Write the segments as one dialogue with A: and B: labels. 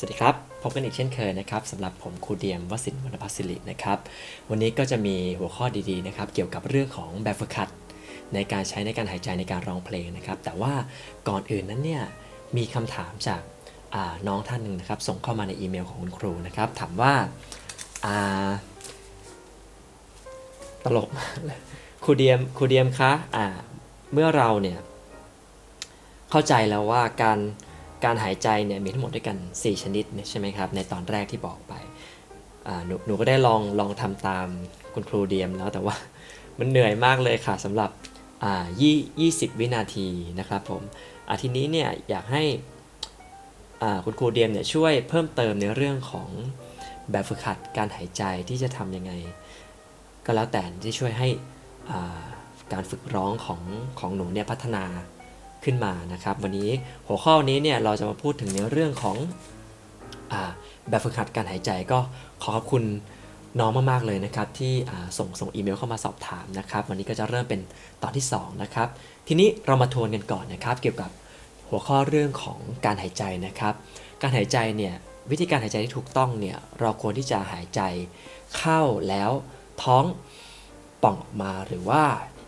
A: สวัสดีครับ พบกันอีกเช่นเคยนะครับสำหรับผมครูเดียมวสินวรรณพัสสิรินะครับ วันนี้ก็จะมีหัวข้อดีๆนะครับเกี่ยวกับเรื่องของแบบฝึกหัด ในการใช้ในการหายใจในการร้องเพลงนะครับ แต่ว่าก่อนอื่นนั้นเนี่ยมีคำถามจากาน้องท่านหนึ่งนะครับส่งเข้ามาในอีเมลของคุณครูนะครับถามว่าาตลกมากเลยครูเดียมครูเดียมคะเมื่อเราเนี่ยเข้าใจแล้วว่าการ การหายใจเนี่ยมีทั้งหมดด้วยกัน 4 ชนิดเนี่ยใช่ไหมครับในตอนแรกที่บอกไปหนูหนูก็ได้ลองลองทำตามคุณครูเดียมแล้วแต่ว่ามันเหนื่อยมากเลยค่ะสำหรับยี่ยี่สิบวินาทีนะครับผมอาทีนี้เนี่ยอยากให้คุณครูเดียมเนี่ยช่วยเพิ่มเติมในเรื่องของแบบฝึกหัดการหายใจที่จะทำยังไง ก็แล้วแต่ที่ช่วยให้การฝึกร้องของของหนูเนี่ยพัฒนา ขึ้นมานะครับ วันนี้หัวข้อนี้เนี่ยเราจะมาพูดถึงในเรื่องของอแบบฝึกหัดการหายใจก็ขอขอบคุณน้องมากๆเลยนะครับที่ส่งส่งอีเมลเข้ามาสอบถามนะครับ วันนี้ก็จะเริ่มเป็นตอนที่2นะครับทีนี้เรามาทวนกันก่อนนะครับ เกี่ยวกับหัวข้อเรื่องของการหายใจนะครับ การหายใจเนี่ยวิธีการหายใจที่ถูกต้องเนี่ยเราควรที่จะหายใจเข้าแล้วท้องป่องออกมาหรือว่า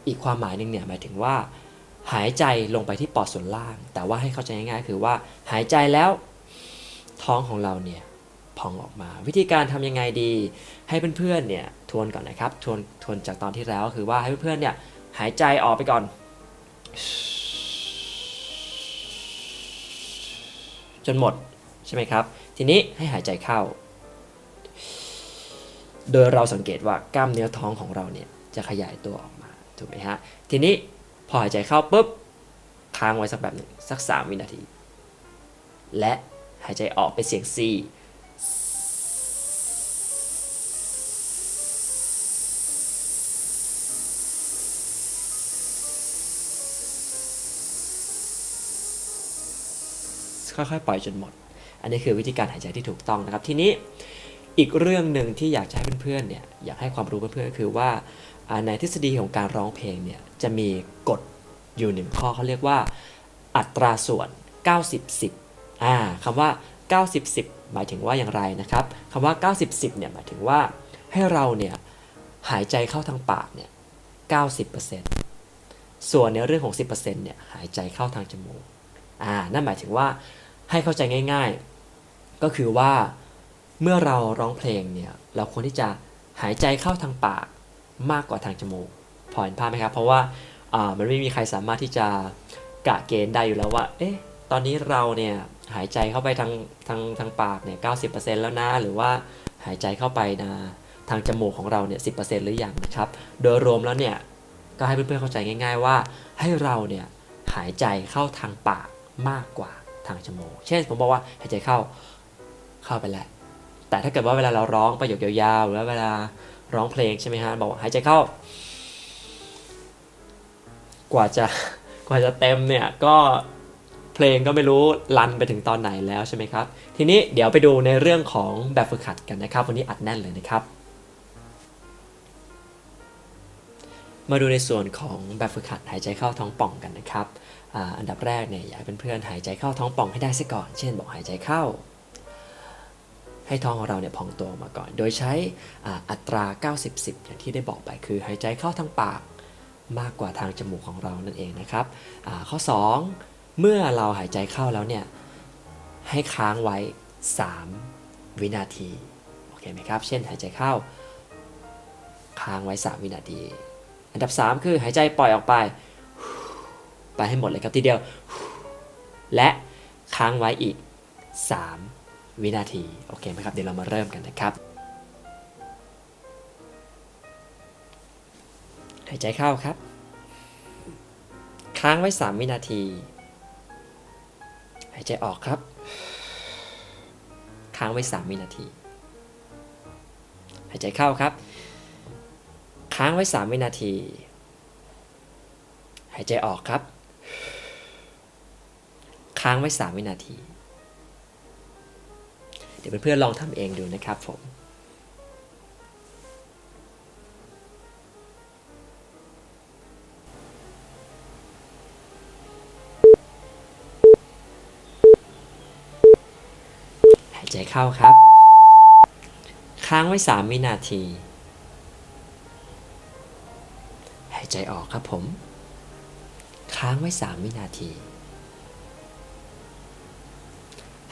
A: อีกความหมายหนึ่งเนี่ยหมายถึงว่า หายใจลงไปที่ปอดส่วนล่าง แต่ว่าให้เข้าใจง่ายๆ คือว่าหายใจแล้วท้องของเราเนี่ยพองออกมา วิธีการทำยังไงดี ให้เพื่อนๆเนี่ยทวนก่อนนะครับทวนทวนจากตอนที่แล้วคือว่าให้เพื่อนๆเนี่ยหายใจออกไปก่อน จนหมดใช่ไหมครับ ทีนี้ให้หายใจเข้า โดยเราสังเกตว่ากล้ามเนื้อท้องของเราเนี่ยจะขยายตัวออกมาถูกไหมฮะทีนี้ พอหายใจเข้าปุ๊บค้างไว้สักแบบหนึ่งสัก 3 วินาที และหายใจออกเป็นเสียง C ค่อยๆ ปล่อยจนหมด อันนี้คือวิธีการหายใจที่ถูกต้องนะครับ ทีนี้อีกเรื่องหนึ่งที่อยากจะให้เพื่อนๆ เนี่ยอยากให้ความรู้เพื่อนๆ ก็คือว่าอ่า ในทฤษฎีของการร้องเพลงเนี่ยจะมีกฎอยู่หนึ่งข้อเขาเรียกว่า อัตราส่วน 90 10อ่าคำว่า 90 10 หมายถึงว่าอย่างไรนะครับคำว่า 90 10เนี่ยหมายถึงว่าให้เราเนี่ยหายใจเข้าทางปากเนี่ย 90%ส่วนในเรื่องของ 10%เนี่ยหายใจเข้าทางจมูกอ่านั่นหมายถึงว่าให้เข้าใจง่ายๆ ก็คือว่าเมื่อเราร้องเพลงเนี่ยเราควรที่จะหายใจเข้าทางปาก มากกว่าทางจมูกพอเห็นภาพไหมครับ เพราะว่ามันไม่มีใครสามารถที่จะกะเกณฑ์ได้อยู่แล้วว่า เอ๊ะ ตอนนี้เราเนี่ยหายใจเข้าไปทางทางทางปากเนี่ยเก้แล้วนะ หรือว่าหายใจเข้าไปนะทางจมูกของเราเนี่ยสิหรือยังนะครับ โดยรวมแล้วเนี่ยก็ให้เพื่อนๆเข้าใจง่าย ๆ ว่าให้เราเนี่ยหายใจเข้าทางปากมากกว่าทางจมูก เช่นผมบอกว่าหายใจเข้าเข้าไปแล้วแต่ถ้าเกิดว่าเวลาเราร้องประโยคยาวๆหรือเวลา ร้องเพลงใช่ไหมฮะบอกว่าหายใจเข้า กว่าจะกว่าจะเต็มเนี่ยก็เพลงก็ไม่รู้ลันไปถึงตอนไหนแล้วใช่ไหมครับ ทีนี้เดี๋ยวไปดูในเรื่องของแบบฝึกหัดกันนะครับ วันนี้อัดแน่นเลยนะครับ มาดูในส่วนของแบบฝึกหัดหายใจเข้าท้องป่องกันนะครับออันดับแรกเนี่ยอยากให้เพื่อนๆหายใจเข้าท้องป่องให้ได้ซะก่อน เช่นบอกหายใจเข้า ให้ท้องของเราเนี่ยพองตัวมาก่อน โดยใช้อ,อัตรา 90-10 อย่างที่ได้บอกไปคือหายใจเข้าทางปากมากกว่าทางจมูกของเรานั่นเองนะครับข้อ 2 เมื่อเราหายใจเข้าแล้วเนี่ยให้ค้างไว้ 3 วินาทีโอเคไหมครับ เช่นหายใจเข้า ค้างไว้ 3 วินาที อันดับ 3 คือหายใจปล่อยออกไป ไปให้หมดเลยครับทีเดียว และค้างไว้อีก 3 วินาที โอเคไหมครับ เดี๋ยวเรามาเริ่มกันนะครับ หายใจเข้าครับ ค้างไว้ 3 วินาที หายใจออกครับ ค้างไว้ 3 วินาที หายใจเข้าครับ ค้างไว้ 3 วินาที หายใจออกครับ ค้างไว้ 3 วินาที เดี๋ยวเพื่อนๆลองทำเองดูนะครับผมหายใจเข้าครับ ค้างไว้ 3 วินาที หายใจออกครับผม ค้างไว้ 3 วินาที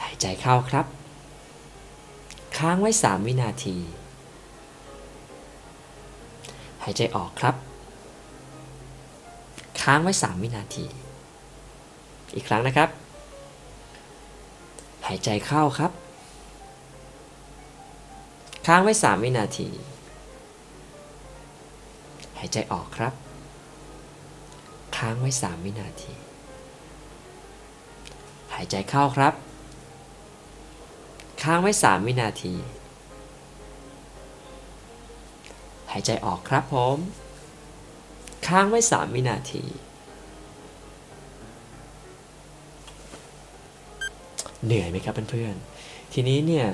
A: หายใจเข้าครับ ค้างไว้ 3 วินาที หายใจออกครับ ค้างไว้ 3 วินาที อีกครั้งนะครับ หายใจเข้าครับ ค้างไว้ 3 วินาที หายใจออกครับ ค้างไว้ 3 วินาที หายใจเข้าครับ ค้างไว้ 3 วินาที หายใจออกครับผม ค้างไว้ 3 วินาที เหนื่อยไหมครับเพื่อนๆ ทีนี้เนี่ย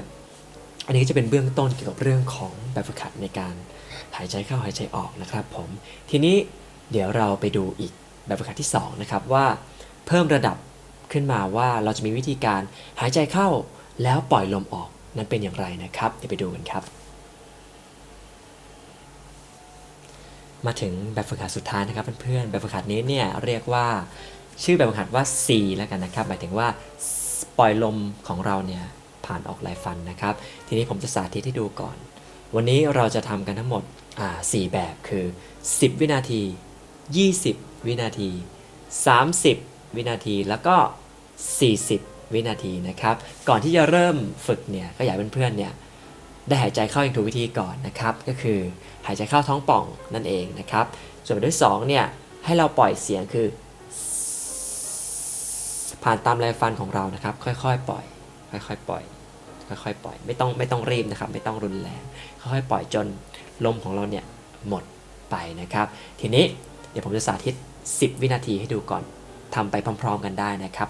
A: อันนี้ก็จะเป็นเบื้องต้นเกี่ยวกับเรื่องของแบบฝึกหัดในการหายใจเข้าหายใจออกนะครับผม ทีนี้เดี๋ยวเราไปดูอีกแบบฝึกหัดที่2นะครับว่าเพิ่มระดับขึ้นมาว่าเราจะมีวิธีการหายใจเข้า แล้วปล่อยลมออกนั้นเป็นอย่างไรนะครับ เดี๋ยวไปดูกันครับ มาถึงแบบฝึกหัดสุดท้ายนะครับเพื่อนๆแบบฝึกหัดนี้เนี่ยเรียกว่าชื่อแบบฝึกหัดว่า C แล้วกันนะครับ หมายถึงว่าปล่อยลมของเราเนี่ยผ่านออกลายฟันนะครับ ทีนี้ผมจะสาธิตให้ดูก่อน วันนี้เราจะทำกันทั้งหมดอ่า4แบบคือ 10 วินาที 20 วินาที 30 วินาทีแล้วก็ 40 วินาทีนะครับ ก่อนที่จะเริ่มฝึกเนี่ยก็อยากให้เพื่อนๆเนี่ยได้หายใจเข้าอย่างถูกวิธีก่อนนะครับ ก็คือหายใจเข้าท้องป่องนั่นเองนะครับ ส่วนแบบที่2เนี่ยให้เราปล่อยเสียงคือ ผ่านตามลายฟันของเรานะครับ ค่อยๆปล่อย ค่อยๆปล่อยค่อยๆปล่อยไม่ต้องไม่ต้องรีบนะครับ ไม่ต้องรุนแรงค่อยๆปล่อยจนลมของเราเนี่ยหมดไปนะครับ ทีนี้เดี๋ยวผมจะสาธิต 10 วินาทีให้ดูก่อนทำไปพร้อม ๆ กันได้นะครับ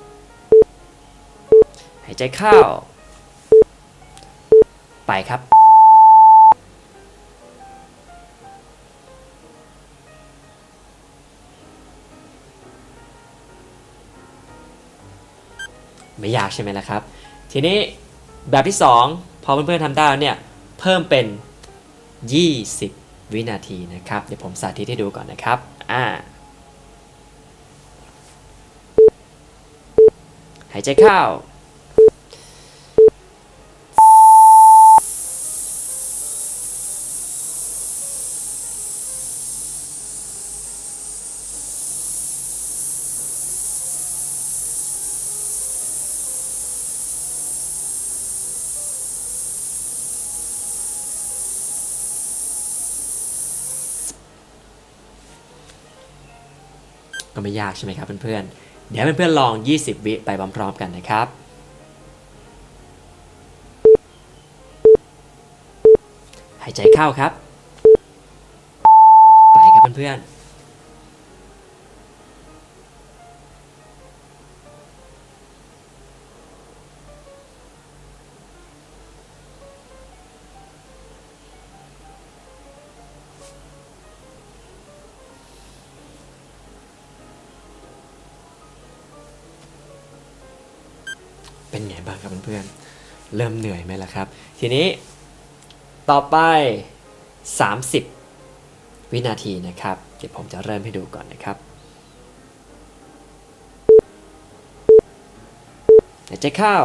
A: หายใจเข้า ไปครับ ไม่ยากใช่ไหมล่ะครับ ทีนี้แบบที่ 2 พอเพื่อนๆทำได้แล้วเนี่ย เพิ่มเป็น 20 วินาทีนะครับ เดี๋ยวผมสาธิตให้ดูก่อนนะครับ อ่า หายใจเข้า ไม่ยากใช่ไหมครับเพื่อนๆ เดี๋ยวเพื่อนๆลอง 20 วิไปพร้อมๆกันนะครับหายใจเข้าครับ ไปครับเพื่อนๆ เป็นไงบ้างครับเพื่อนๆเริ่มเหนื่อยไหมล่ะครับ ทีนี้ต่อไป 30 วินาทีนะครับ เดี๋ยวผมจะเริ่มให้ดูก่อนนะครับหายใจเข้า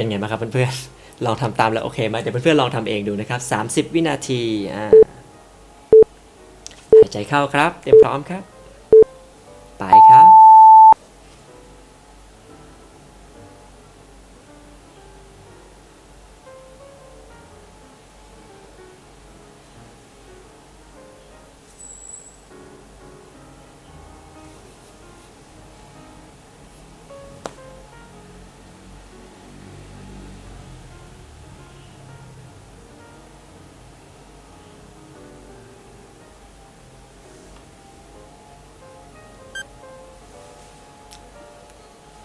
A: เป็นไงบ้างครับเพื่อนๆ ลองทำตามแล้วโอเคไหมเดี๋ยวเพื่อนๆลองทำเองดูนะครับ 30 วินาทีอ่าหายใจเข้าครับ เตรียมพร้อมครับ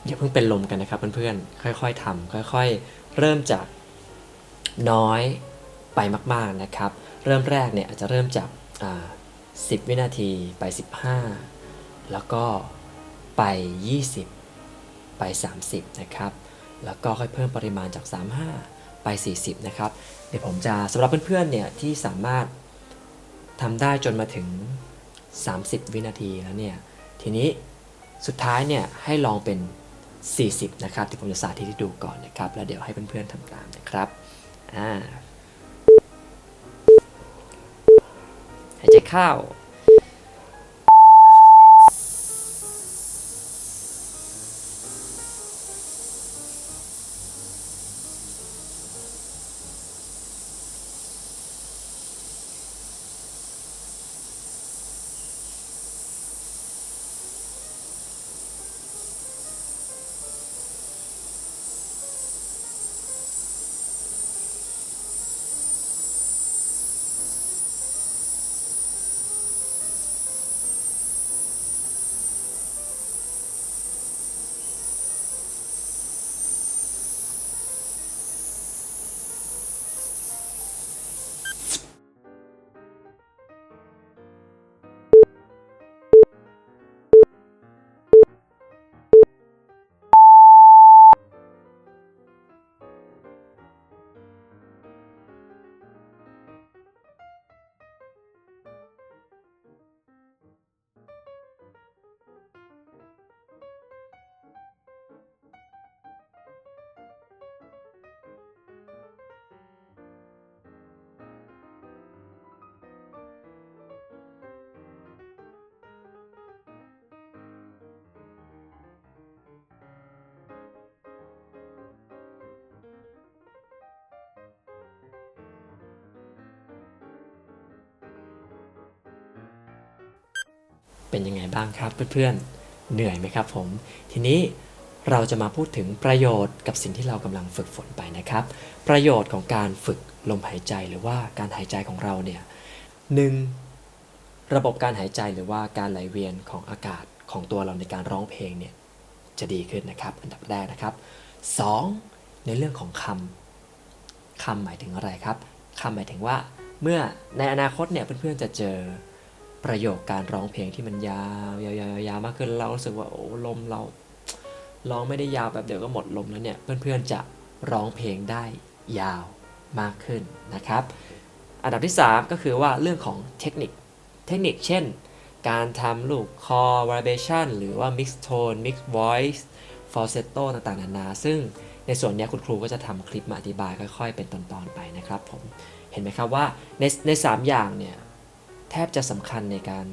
A: อย่าเพิ่งเป็นลมกันนะครับเพื่อนๆ ค่อยๆทำค่อยๆ เริ่มจากน้อยไปมากๆนะครับ เริ่มแรกเนี่ยอาจจะเริ่มจากา10วินาทีไป 15 แล้วก็ไป 20 ไป 30 นะครับ แล้วก็ค่อยเพิ่มปริมาณจาก 35 ไป 40 นะครับ เดี๋ยวผมจะสำหรับเพื่อนๆ เนี่ยที่สามารถทำได้จนมาถึง 30 วินาทีแล้วเนี่ย ทีนี้สุดท้ายเนี่ยให้ลองเป็น 40 นะครับที่ผมจะสาธิตให้ดูก่อนนะครับ แล้วเดี๋ยวให้เพื่อนๆทำตามนะครับหายใจเข้า เป็นยังไงบ้างครับเพื่อนๆเหนื่อยไหมครับผม ทีนี้เราจะมาพูดถึงประโยชน์กับสิ่งที่เรากำลังฝึกฝนไปนะครับ ประโยชน์ของการฝึกลมหายใจหรือว่าการหายใจของเราเนี่ยหนึ่งระบบการหายใจหรือว่าการไหลเวียนของอากาศของตัวเราในการร้องเพลงเนี่ยจะดีขึ้นนะครับ อันดับแรกนะครับสองในเรื่องของคำคำหมายถึงอะไรครับคำหมายถึงว่า เมื่อในอนาคตเนี่ยเพื่อนๆจะเจอ ประโยคการร้องเพลงที่มันยาวยาวยาวยาวมากขึ้นเรารู้สึกว่าโอ้ลมเราร้องไม่ได้ยาวแบบเดียวก็หมดลมแล้วเนี่ยเพื่อนๆจะร้องเพลงได้ยาวมากขึ้นนะครับ อันดับที่ 3 ก็คือว่าเรื่องของเทคนิคเทคนิคเช่น การทำลูกคอ vibration หรือว่า mix tone mix voice falsetto ต่างๆ นานา ซึ่งในส่วนนี้คุณครูก็จะทำคลิปมาอธิบายค่อยๆ เป็นตอนๆไปนะครับผม เห็นไหมครับว่าในในสามอย่างเนี่ย บจะสำคัญในการ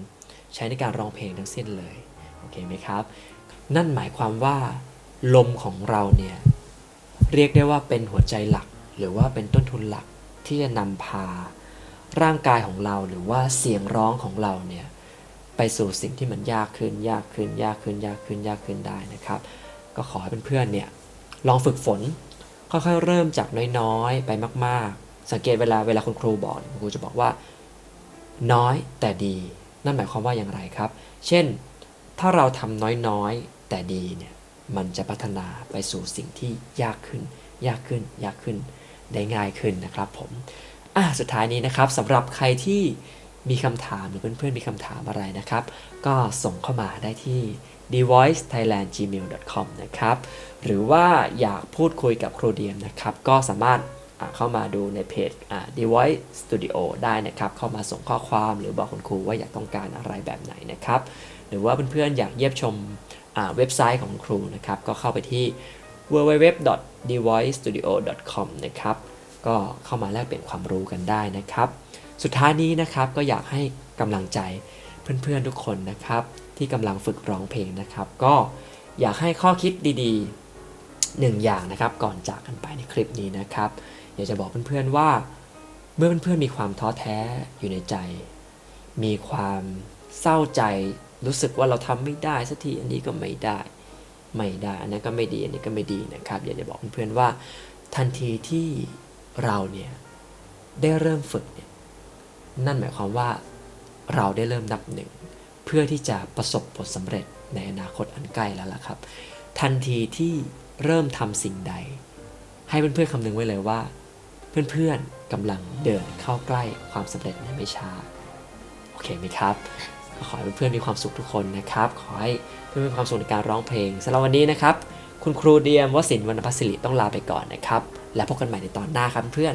A: ใช้ในการร้องเพลงทั้งสิ้นเลย โอเคไหมครับ นั่นหมายความว่า ลมของเราเนี่ย เรียกได้ว่าเป็นหัวใจหลัก หรือว่าเป็นต้นทุนหลักที่จะนำพา ร่างกายของเราหรือว่าเสียงร้องของเราเนี่ย ไปสู่สิ่งที่มันยากขึ้น ยากขึ้น ยากขึ้น ยากขึ้น ยากขึ้นได้นะครับ ก็ขอให้เพื่อนๆเนี่ยลองฝึกฝน ค่อยๆเริ่มจากน้อยๆ ไปมากๆ สังเกตเวลาเวลาคุณครูบอกคุณครูจะบอกว่า น้อยแต่ดี นั่นหมายความว่าอย่างไรครับ เช่น ถ้าเราทำน้อยๆแต่ดีเนี่ยมันจะพัฒนาไปสู่สิ่งที่ยากขึ้น ยากขึ้น ยากขึ้น ได้ง่ายขึ้นนะครับผมอะสุดท้ายนี้นะครับสำหรับใครที่มีคำถามหรือเพื่อนๆ มีคำถามอะไรนะครับ ก็ส่งเข้ามาได้ที่ devoicethailandgmail.com นะครับ หรือว่าอยากพูดคุยกับครูเดียมนะครับ ก็สามารถ เข้ามาดูในเพจ Device studio ได้นะครับ เข้ามาส่งข้อความหรือบอกคุณครูว่าอยากต้องการอะไรแบบไหนนะครับ หรือว่าเพื่อนๆอยากเยี่ยมชมเว็บไซต์ของครูนะครับ ก็เข้าไปที่ www.devicestudio.com นะครับ ก็เข้ามาแลกเปลี่ยนความรู้กันได้นะครับ สุดท้ายนี้นะครับก็อยากให้กำลังใจเพื่อนๆทุกคนนะครับ ที่กำลังฝึกร้องเพลงนะครับ ก็อยากให้ข้อคิดดีๆหนึ่งอย่างนะครับก่อนจากกันไปในคลิปนี้นะครับ อยากจะบอกเพื่อนๆว่า เมื่อเพื่อนๆมีความท้อแท้อยู่ในใจ มีความเศร้าใจรู้สึกว่าเราทำไม่ได้สักทีอันนี้ก็ไม่ได้ ไม่ได้อันนั้นก็ไม่ดีอันนี้ก็ไม่ดีนะครับ อยากจะบอกเพื่อนๆว่า ทันทีที่เราเนี่ยได้เริ่มฝึกเนี่ยนั่นหมายความว่าเราได้เริ่มนับหนึ่งเพื่อที่จะประสบผลสำเร็จในอนาคตอันใกล้แล้วล่ะครับ ทันทีที่เริ่มทำสิ่งใด ให้เพื่อนๆคำนึงไว้เลยว่า เพื่อนๆกำลังเดินเข้าใกล้ความสำเร็จในไม่ช้า โอเคไหมครับก็ขอให้เพื่อนๆมีความสุขทุกคนนะครับ ขอให้เพื่อนๆมีความสุขในการร้องเพลงสำหรับวันนี้นะครับ คุณครูเดียมวสินวรรณพัสสิริต้องลาไปก่อนนะครับ แล้วพบกันใหม่ในตอนหน้าครับเพื่อน